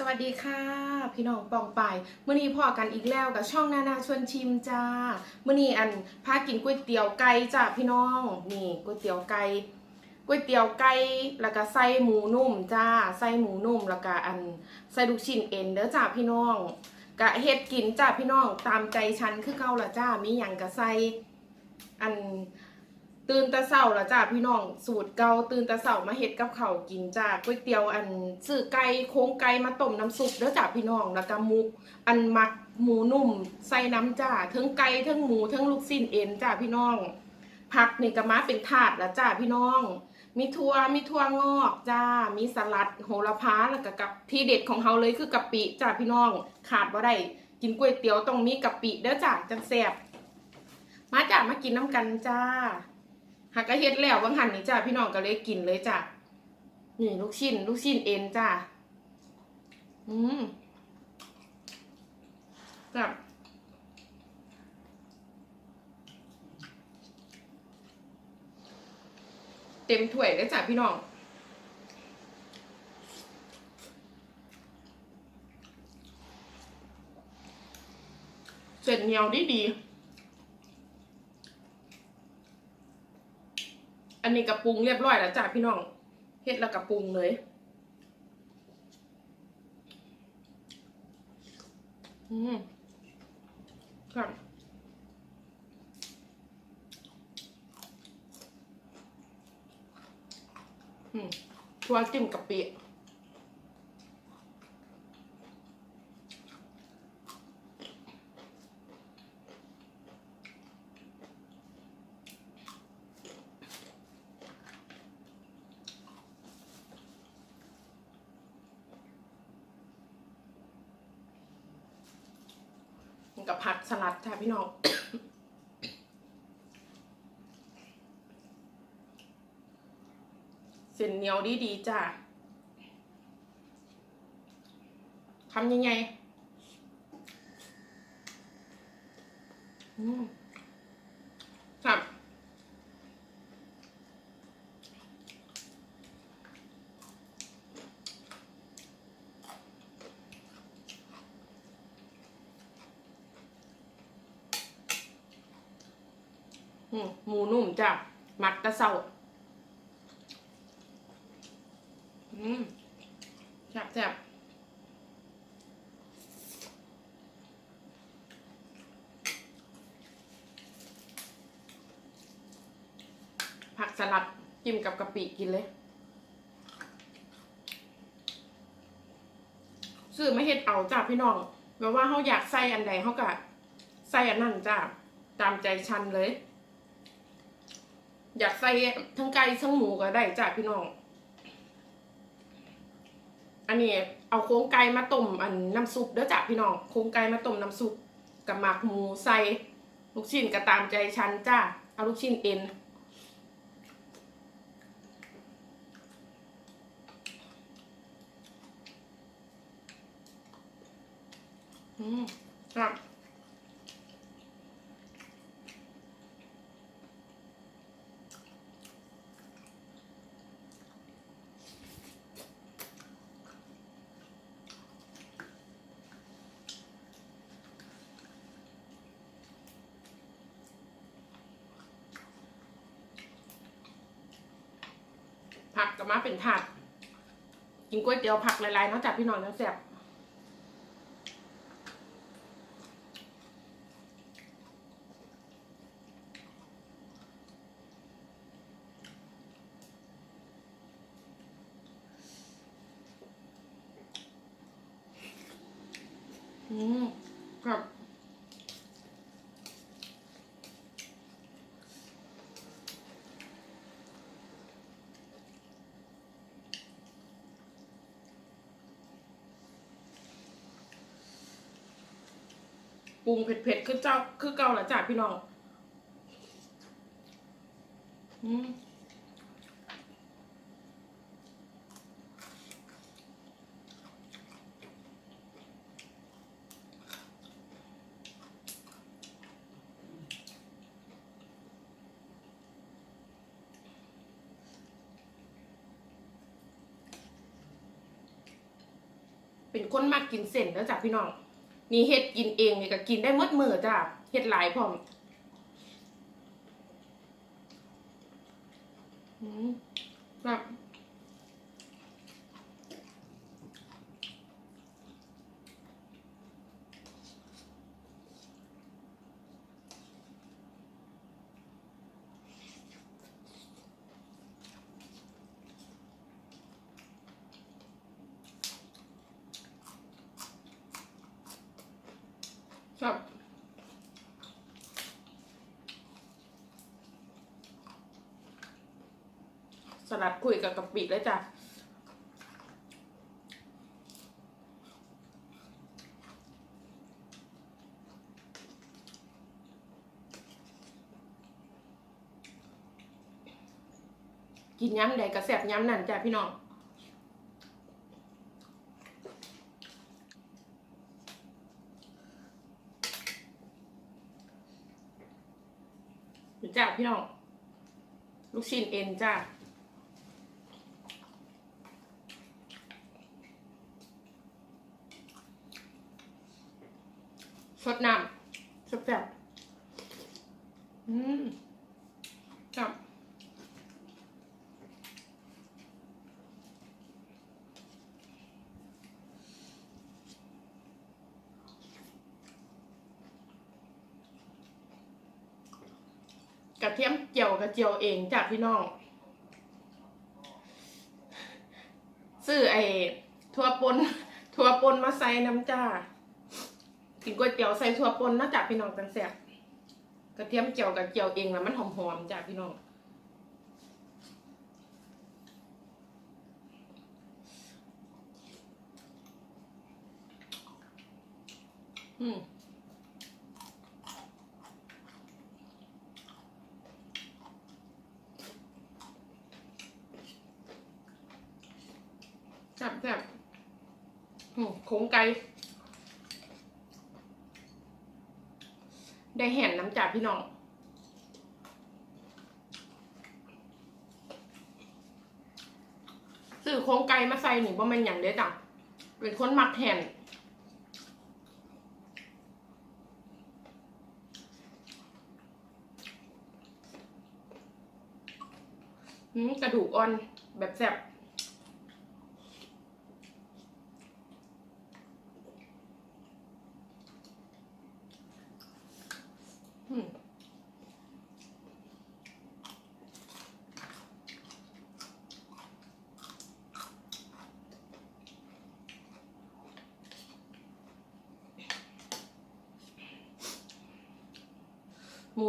สวัสดีค่ะ พี่น้องปองไปายมื่อนี้พอกันอีกแล้วกับช่องนานาชวนชิมจ้าเมื่อนี้อันพากินก๋วยเตี๋ยวไก่จ้าพี่น้องนี่ก๋วยเตี๋ยวไก่ก๋วยเตี๋ยวไก่แล้วก็ใส่หมูนุ่มจ้าใส่หมูนุ่มแล้วก็อันใส่ลูกชิ้นเอ็นเด้อจ้าพี่น้องกะเฮ็ดกินจ้าพี่น้องตามใจฉันคือเก่าละจ้ามีหยังก็ใส่อัน ตื่นตะเช้าละจ้าพี่น้องสูตรเกาตื่นตะเช้ามาเฮ็ดกับเขากินจ้าก๋วยเตี๋ยวอันซื้อไก่โค้งไก่มาต้มน้ำซุปเด้อจ้าพี่น้องแล้วก็มุก อันมักหมูนุ่มใส่น้ำจ้าทั้งไก่ทั้งหมูทั้งลูกชิ้นเอ็นจ้าพี่น้อง ผักนี่ก็มาเป็นถาดละจ้าพี่น้อง มีถั่วมีถั่วงอกจ้ามีสลัดโหระพาแล้วก็กับที่เด็ดของเฮาเลยคือกะปิจ้าพี่น้อง ขาดบ่ได้กินก๋วยเตี๋ยวต้องมีกะปิเด้อจ้าจังแซ่บมาจ้ามากินน้ำกันจ้า หากกะเฮ็ดแล้วบางหันนี่จ้าพี่น้องก็เลยกินเลยจ้ะนี่ลูกชิ้น ลูกชิ้นเอ็นจ้าอืมกับเต็มถ้วยเลยจ้ะพี่น้องเสร็จเหนียวดีดี อันนี้กระปรุงเรียบร้อยแล้วจ้าพี่น้องเฮ็ดแล้วกระปรุงเลยอืมครับอืมทัวจิ้มกะปิกับผักสลัดจ้ะ พี่น้องเส้นเหนียวดีดีจ้ะทำยังไงอืมครับ หมูนุ่มจ้ะมักกระเซาอืมแซ่บแซ่บผักสลัดจิ้มกับกะปิกินเลย ซื้อไม่เฮ็ดเอาจ้าพี่น้องแบบว่าเขาอยากใส่อันใดเขาก็ใส่อันนั้นจ้าตามใจชันเลย อยากใส่ทั้งไก่ทั้งหมูก็ได้จ้าพี่น้อง อันนี้เอาโครงไก่มาต้มอันน้ำซุปเด้อจ้ะพี่น้อง โครงไก่มาต้มน้ำซุปกับหมักหมูใส่ลูกชิ้นก็ตามใจฉันจ้าเอาลูกชิ้นเอ็นอืมครับ ผักก็มาเป็นถาดกินก๋วยเตี๋ยวผักหลายๆนาะจ้ะพี่น้องจังแซ่บอืมครับ รุงเผ็ดๆคือเจ้าคือเก่าละจ้ะพี่น้องเป็นคนมากกินเส้นแล้วจ้ะพี่น้อง นี่เฮ็ดกินเองนี่ก็กินได้หมดมือจ้ะเฮ็ดหลายพร้อมแบบ สลัดคุยกับกะปิเลยจ้ะกินย้ำใดกระแสบย้ำนั่นจ้ะพี่น้องจ้าพี่น้อง ลูกชิ้นเอ็นจ้า ดน้ำสดแบบอืมครับกระเทียมเจียวกระเจียวเองจากพี่น้องซื้อไอ้ทั่วปนทั่วปนมาใส่น้ำจ้า กินก๋วยเตี๋ยวใส่ทั่วปนนะจากพี่น้องกันแซ่บกระเทียมเจียวกระเจียวเองแล้วมันหอมๆจากพี่น้องอืมแซ่บแซ่บโค้งไก่ ได้เห็นน้ำจ่าพี่น้องซื้อโค้งไก่มาใส่หนิบ่แมันอย่างเด้จ้ะเป็นคนมักแห่นอืมกระดูกอ่อนแบบแซ่บ หมู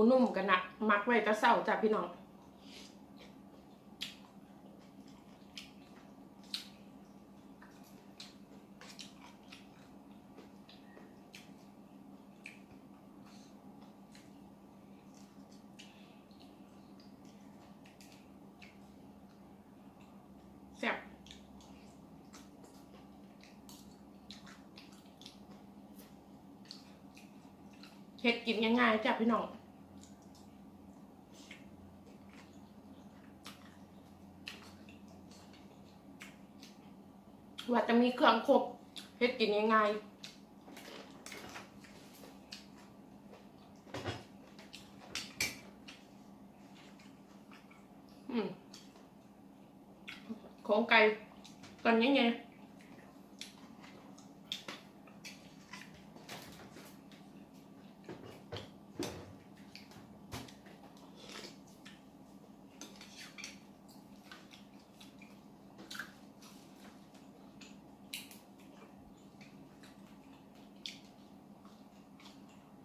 นุ่มกันนะมักไว้ตะเศร้าจ้ะพี่น้อง แซ่บ เฮ็ดกินง่ายๆจ้ะพี่น้อง ว่าจะมีเครื่องครบเฮ็ดกินง่ายๆอืมของไก่กันยังไง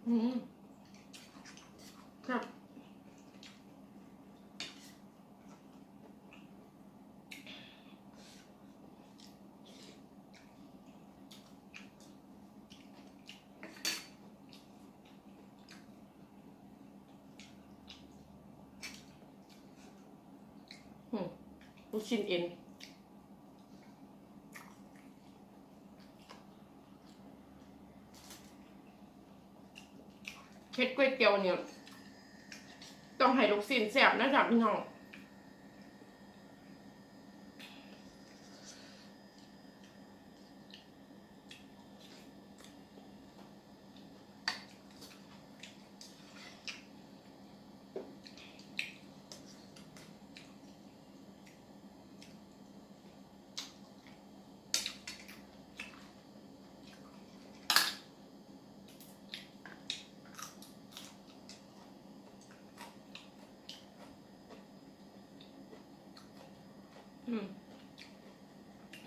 อืมครับ อืม ลูกชิ้นเอ็นเฮ็ดก๋วยเตี๋ยวเนี่ย ต้องให้ลูกชิ้นแซ่บนะจ๊ะพี่น้อง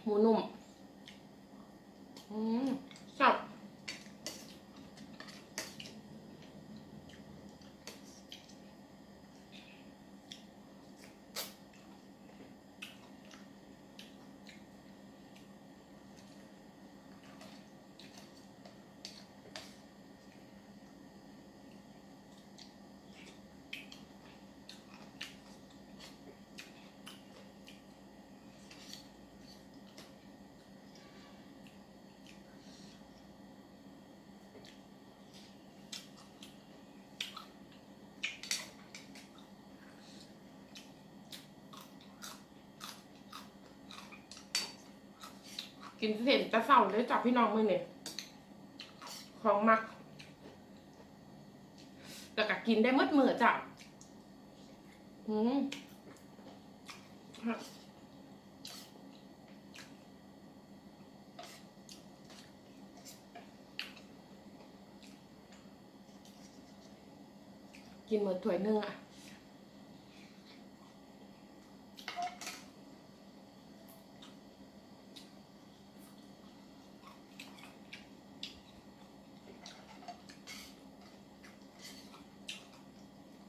หมูนุ่ม อืม กินเสร็จจะเศร้าเลยจับพี่น้องมือเนี่ยของมักแล้วก็กินได้มืดมือจ้ะอืมกินหมดถ้วยหนึงอะ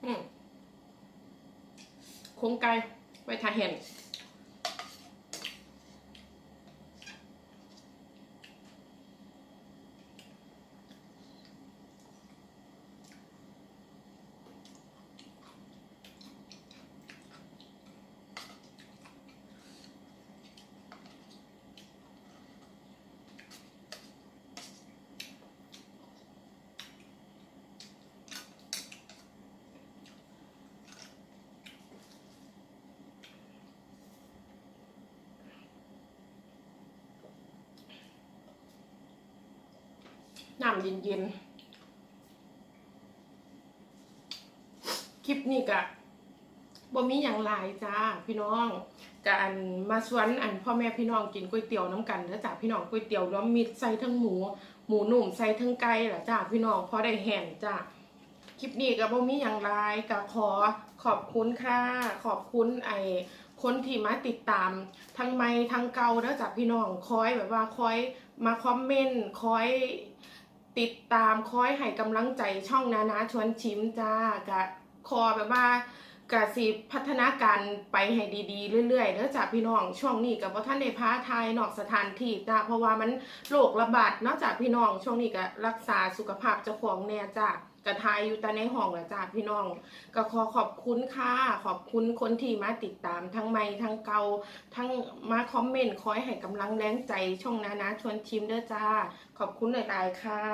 อืม โครงไก่ไว้ทาเห็น น้ำเย็นๆ คลิปนี้กะบ่มีอย่างไรจ้าพี่น้องกะอันมาชวนอันพ่อแม่พี่น้องกินก๋วยเตี๋ยวน้ำกันแล้วจ้าพี่น้องก๋วยเตี๋ยวรวมมิตรใส่ทั้งหมู หมูหนุ่มใส่ทั้งไก่ล่ะจ้าพี่น้องพอได้แห่นจ้าคลิปนี้ก็บ่มีอย่างไรกะขอขอบคุณค่ะ ขอบคุณไอคนที่มาติดตามทั้งไม่ทั้งเก่าแล้วจ้าพี่น้องคอยแบบว่าคอยมาคอมเมนต์คอย ติดตามคอยให้กำลังใจช่องนานาชวนชิมจ้ากะคอแบบว่ากะสิพัฒนาการไปให้ดีๆ เรื่อยๆเด้อจ้าพี่น้องช่วงนี้กับว่าท่านในพาทายนอกสถานที่จ้าเพราะว่ามันโรคระบาดเนอกจากพี่น้องช่วงนี้ก็รักษาสุขภาพเจ้าของแน่จ้ากะทายอยู่แต่ในห้องแหละจ้าพี่น้อง ก็ขอขอบคุณค่ะขอบคุณคนที่มาติดตามทั้งไม่ทั้งเกาทั้งมาคอมเมนต์คอยให้กำลังแรงใจช่องนานาชวนชิมเด้อจ้า ขอบคุณหลายๆค่ะ